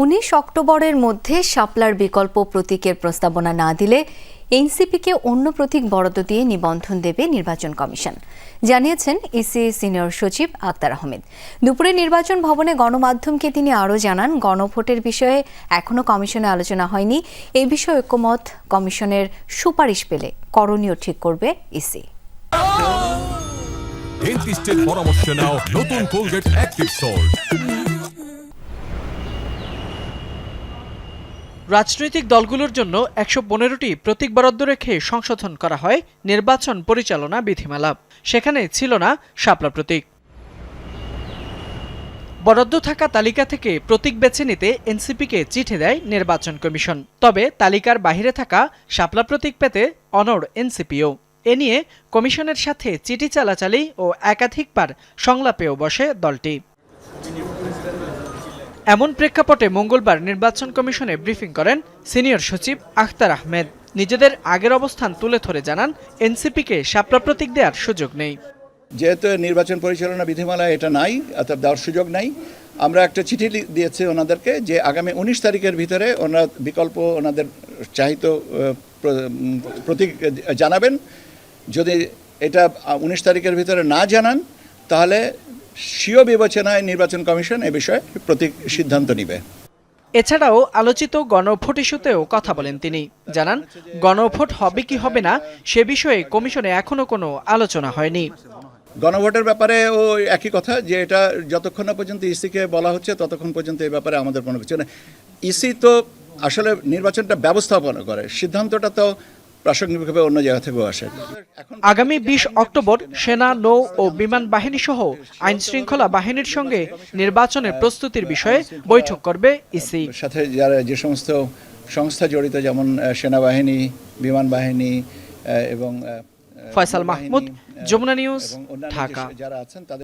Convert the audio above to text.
উনিশ অক্টোবরের মধ্যে শাপলার বিকল্প প্রতীকের প্রস্তাবনা না দিলে এনসিপিকে অন্য প্রতীক বরাদ্দ দিয়ে নিবন্ধন দেবে নির্বাচন কমিশন। জানিয়েছেন ইসি সিনিয়র সচিব আক্তার আহমেদ। দুপুরে নির্বাচন ভবনে গণমাধ্যমকে তিনি আরও জানান, গণভোটের বিষয়ে এখনও কমিশনে আলোচনা হয়নি। এই বিষয়ে ঐক্যমত কমিশনের সুপারিশ পেলে করণীয় ঠিক করবে ইসি পরামর্শ নাও নতুন কোলগেট অ্যাক্টিভ সল্ট রাজনৈতিক দলগুলোর জন্য একশো পনেরোটি প্রতীক বরাদ্দ রেখে সংশোধন করা হয় নির্বাচন পরিচালনা বিধিমালা। সেখানে ছিল না শাপলা প্রতীক। বরাদ্দ থাকা তালিকা থেকে প্রতীক বেছে নিতে এনসিপিকে চিঠি দেয় নির্বাচন কমিশন। তবে তালিকার বাইরে থাকা শাপলা প্রতীক পেতে অনড় এনসিপিও। এ নিয়ে কমিশনের সাথে চিঠি চালাচালি ও একাধিকবার সংলাপেও বসে দলটি। এমন প্রেক্ষাপটে মঙ্গলবার নির্বাচন কমিশনে ব্রিফিং করেন সিনিয়র সচিব আখতার আহমেদ। নিজেদের আগের অবস্থান তুলে ধরে জানান, এনসিপিকে শাপলা প্রতীক দেওয়ার সুযোগ নেই। যেহেতু নির্বাচন পরিচালনা বিধিমালা এটা নাই, অর্থাৎ দেওয়ার সুযোগ নাই, আমরা একটা চিঠি দিয়েছি ওনাদেরকে যে আগামী উনিশ তারিখের ভিতরে ওনারা বিকল্প ওনাদের চাহিত প্রতীক জানাবেন। যদি এটা উনিশ তারিখের ভিতরে না জানান, তাহলে স্বীয় বিবেচনায় নির্বাচন কমিশন এ বিষয়ে প্রতি সিদ্ধান্ত নিবে। এছাড়াও আলোচিত গণভোট ইস্যুতেও কথা বলেন তিনি। জানান গণভোট হবে কি হবে না সে বিষয়ে কমিশনে এখনও কোনো আলোচনা হয়নি। গণভোটের ব্যাপারে ও একই কথা যে এটা যতক্ষণ না পর্যন্ত ইসিকে বলা হচ্ছে ততক্ষণ পর্যন্ত এই ব্যাপারে আমাদের কোনো কিছু নেই। ইসি তো আসলে নির্বাচনটা ব্যবস্থাপনা করে। সিদ্ধান্তটা তো প্রাসঙ্গিকভাবে অন্য জায়গা থেকেও আসে আগামী বিশ অক্টোবর সেনা নৌ ও বিমান বাহিনী সহ আইন শৃঙ্খলা বাহিনীর সঙ্গে নির্বাচনের প্রস্তুতির বিষয়ে বৈঠক করবে ইসি সাথে যারা যে সমস্ত সংস্থা জড়িত যেমন সেনাবাহিনী বিমান বাহিনী এবং ফয়সাল মাহমুদ, যমুনা নিউজ, ঢাকা। যারা আছেন